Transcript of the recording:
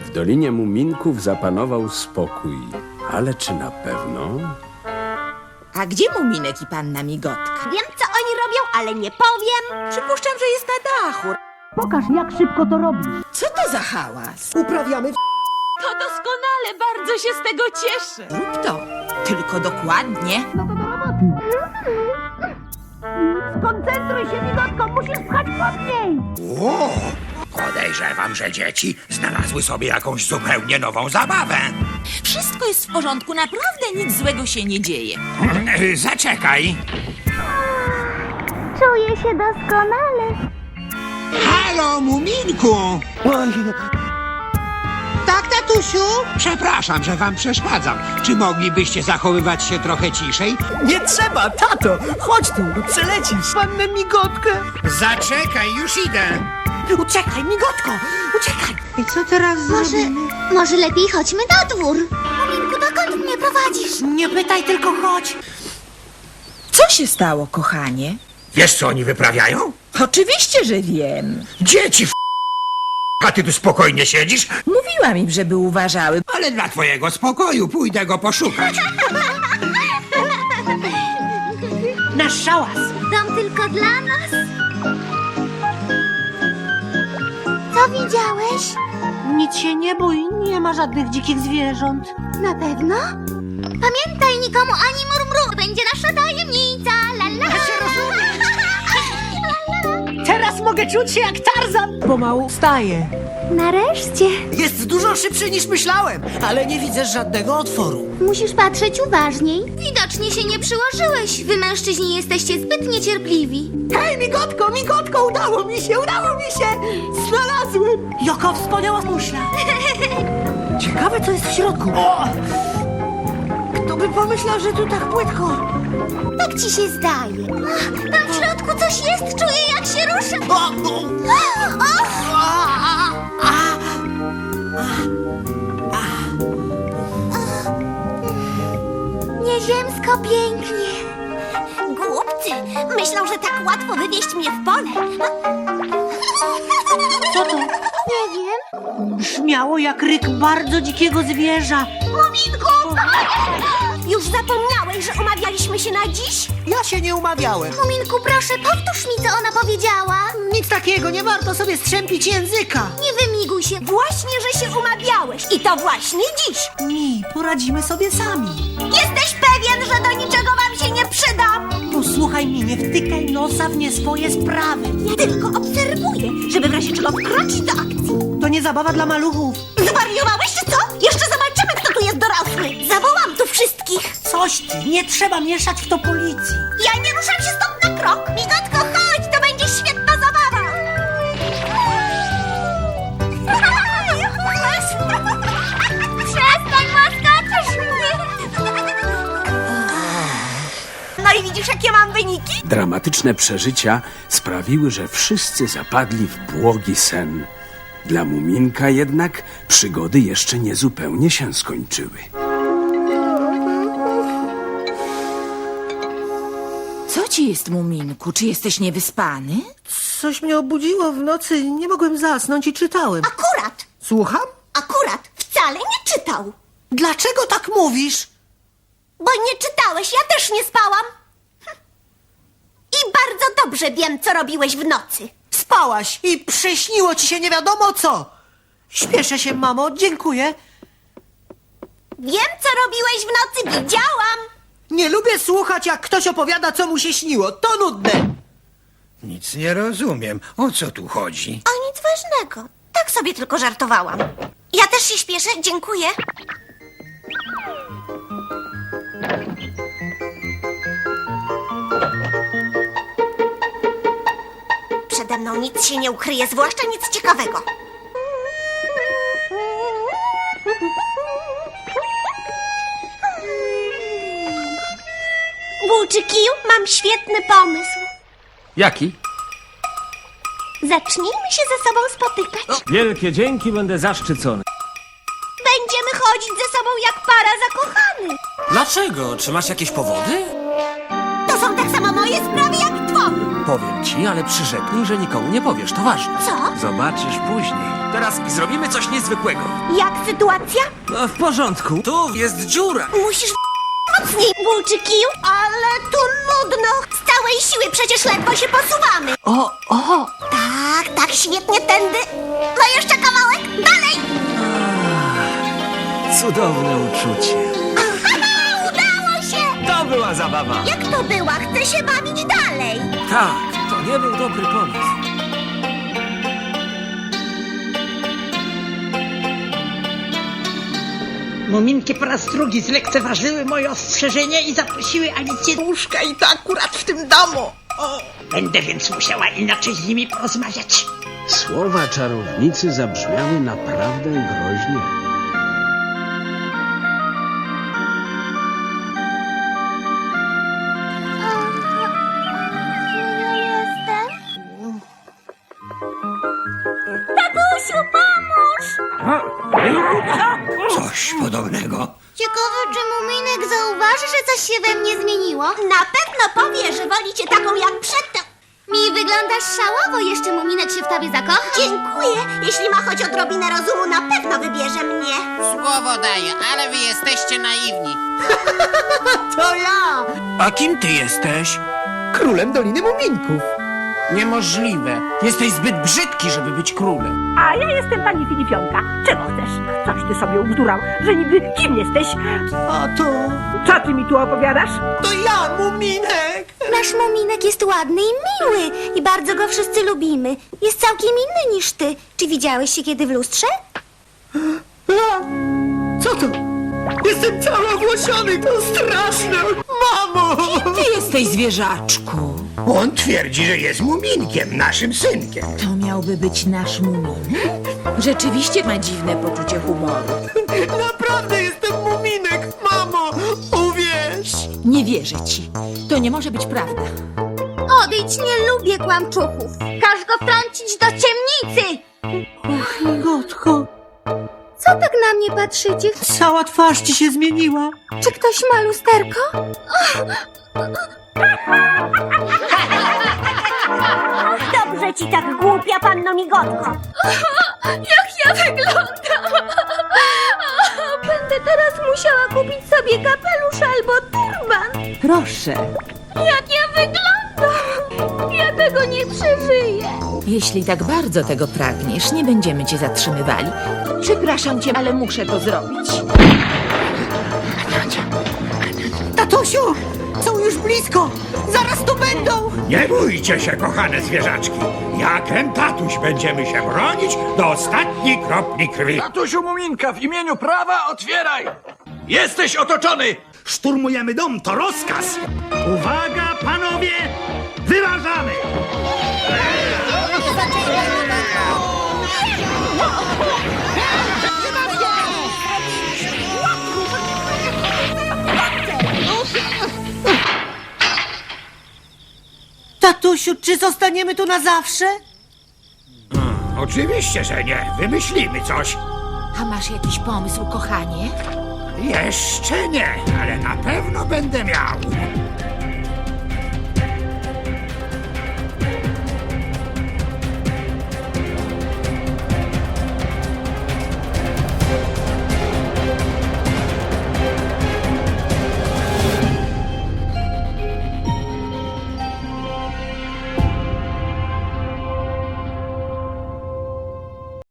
W Dolinie Muminków zapanował spokój. Ale czy na pewno? A gdzie Muminek i panna Migotka? Wiem, co oni robią, ale nie powiem. Przypuszczam, że jest na dachu. Pokaż, jak szybko to robisz. Co to za hałas? Uprawiamy To doskonale, bardzo się z tego cieszę. Rób to. Tylko dokładnie. Skoncentruj się, migotko, musisz pchać mocniej. O, podejrzewam, że dzieci znalazły sobie jakąś zupełnie nową zabawę. Wszystko jest w porządku, naprawdę nic złego się nie dzieje. Zaczekaj. Czuję się doskonale. Halo, Muminku! Tak, tatusiu? Przepraszam, że wam przeszkadzam. Czy moglibyście zachowywać się trochę ciszej? Nie trzeba, tato! Chodź tu, przelecisz. Pannę migotkę. Zaczekaj, już idę. Uciekaj, migotko, uciekaj. I co teraz Może, może lepiej chodźmy na dwór. Muminku, dokąd mnie prowadzisz? Nie pytaj, tylko chodź. Co się stało, kochanie? Wiesz, co oni wyprawiają? Oczywiście, że wiem. Dzieci f... A ty tu spokojnie siedzisz? Mówiłam im, żeby uważały. Ale dla twojego spokoju pójdę go poszukać. Nasz szałas. Dom tylko dla nas. Co widziałeś? Nic się nie bój, nie ma żadnych dzikich zwierząt. Na pewno? Pamiętaj, nikomu ani murmru. To będzie nasza tajemnica. La, la. Ja się Teraz mogę czuć się jak Tarzan. Pomału wstaję. Nareszcie. Jest dużo szybszy niż myślałem, ale nie widzę żadnego otworu. Musisz patrzeć uważniej. Widocznie się nie przyłożyłeś. Wy mężczyźni jesteście zbyt niecierpliwi. Hej, migotko, migotko, udało mi się, udało mi się! Jaka wspaniała muszla! Ciekawe, co jest w środku. O! Kto by pomyślał, że tu tak płytko? Tak ci się zdaje. Ach, Tam w środku coś jest. Czuję, jak się rusza. O, o, O! Nieziemsko pięknie. Głupcy! Myślą, że tak łatwo wywieźć mnie w pole. Co to? Brzmiało jak ryk bardzo dzikiego zwierza. Muminku! Już zapomniałeś, że umawialiśmy się na dziś? ja się nie umawiałem. Muminku, proszę, powtórz mi, co ona powiedziała. Nic takiego, nie warto sobie strzępić języka. Nie wymiguj się. Właśnie, że się umawiałeś. I to właśnie dziś. Mi, poradzimy sobie sami. Jesteś pewien, że do niczego wam się nie przydam? Posłuchaj mnie, nie wtykaj nosa w nie swoje sprawy. Ja tylko obserwuję, żeby w razie czego wkroczyć do akcji. Nie zabawa dla maluchów. Zwariowałeś czy co? Jeszcze zobaczymy, kto tu jest dorosły. Zawołam tu wszystkich. Coś ty, nie trzeba mieszać w to policji. Ja nie ruszam się stąd na krok. Migotko, chodź, to będzie świetna zabawa. Przestań, łaskaczysz mnie. No i widzisz, jakie mam wyniki? Dramatyczne przeżycia sprawiły, że wszyscy zapadli w błogi sen. Dla Muminka jednak przygody jeszcze nie zupełnie się skończyły. Co ci jest, Muminku? Czy jesteś niewyspany? Coś mnie obudziło w nocy, nie mogłem zasnąć i czytałem. Akurat, Słucham? akurat, wcale nie czytał. Dlaczego tak mówisz? Bo nie czytałeś, ja też nie spałam. Hm. I bardzo dobrze wiem, co robiłeś w nocy. Spałaś i przyśniło ci się nie wiadomo co. Śpieszę się, mamo, dziękuję. Wiem, co robiłeś w nocy, widziałam. Nie lubię słuchać, jak ktoś opowiada, co mu się śniło. To nudne. Nic nie rozumiem. O co tu chodzi? O nic ważnego. Tak sobie tylko żartowałam. Ja też się śpieszę, dziękuję. Mną nic się nie ukryje, zwłaszcza nic ciekawego. Włóczykiju, mam świetny pomysł. Jaki? Zacznijmy się ze sobą spotykać. Wielkie dzięki, będę zaszczycony. Będziemy chodzić ze sobą jak para zakochanych. Dlaczego? Czy masz jakieś powody? To są tak samo moje sprawy jak twoje. Powiem ci, ale przyrzeknij, że nikomu nie powiesz, to ważne. Co? Zobaczysz później. Teraz zrobimy coś niezwykłego. Jak sytuacja? No, w porządku. Tu jest dziura. Musisz mocniej, Bulczy kiju. Ale tu nudno. Z całej siły przecież ledwo się posuwamy. O, o! Tak, tak, świetnie tędy. No jeszcze kawałek. Dalej. Cudowne uczucie. Aha, udało się. To była zabawa. Jak to była? Chcę się bawić. Tak, to nie był dobry pomysł. Muminki po raz drugi zlekceważyły moje ostrzeżenie i zaprosiły Alicję do łóżka i to akurat w tym domu. O, będę więc musiała inaczej z nimi porozmawiać. Słowa czarownicy zabrzmiały naprawdę groźnie. Coś podobnego. Ciekawe, czy Muminek zauważy, że coś się we mnie zmieniło? Na pewno powie, że wolicie taką jak przedtem. Mi wyglądasz szałowo, jeszcze Muminek się w tobie zakocha. Dziękuję. Jeśli ma choć odrobinę rozumu, na pewno wybierze mnie. Słowo daję, ale wy jesteście naiwni. To ja! A kim ty jesteś? Królem Doliny Muminków. Niemożliwe. Jesteś zbyt brzydki, żeby być królem. A ja jestem pani Filipionka. Czego chcesz? Coś ty sobie ubzdurał, że niby kim jesteś? A to... Co ty mi tu opowiadasz? to ja, Muminek! Nasz Muminek jest ładny i miły i bardzo go wszyscy lubimy. Jest całkiem inny niż ty. Czy widziałeś się kiedy w lustrze? A, co to? Jestem cały owłosiony, to straszne! Mamo! Ty jesteś zwierzaczku. On twierdzi, że jest muminkiem, naszym synkiem. To miałby być nasz muminek? Rzeczywiście ma dziwne poczucie humoru. Naprawdę jestem Muminek, mamo! Uwierz! Nie wierzę ci. To nie może być prawda. Odejdź, nie lubię kłamczuchów. Każ go wtrącić do ciemnicy. Na mnie patrzycie? cała twarz ci się zmieniła. Czy ktoś ma lusterko? Dobrze ci tak głupia panno migotko. Jak ja wyglądam? Będę teraz musiała kupić sobie kapelusz albo turban. Proszę. Jak ja wyglądam? Ja tego nie przeżyję. Jeśli tak bardzo tego pragniesz, nie będziemy cię zatrzymywali. Przepraszam cię, ale muszę to zrobić. Tatusiu, są już blisko! Zaraz tu będą! Nie bójcie się, kochane zwierzaczki. Jak ten tatuś będziemy się bronić do ostatniej kropli krwi. Tatusiu Muminka, w imieniu prawa otwieraj! Jesteś otoczony! Szturmujemy dom, to rozkaz! Uwaga, panowie! Wyważamy! Tatusiu, czy zostaniemy tu na zawsze? Oczywiście, że nie. Wymyślimy coś. A masz jakiś pomysł, kochanie? Jeszcze nie, ale na pewno będę miał.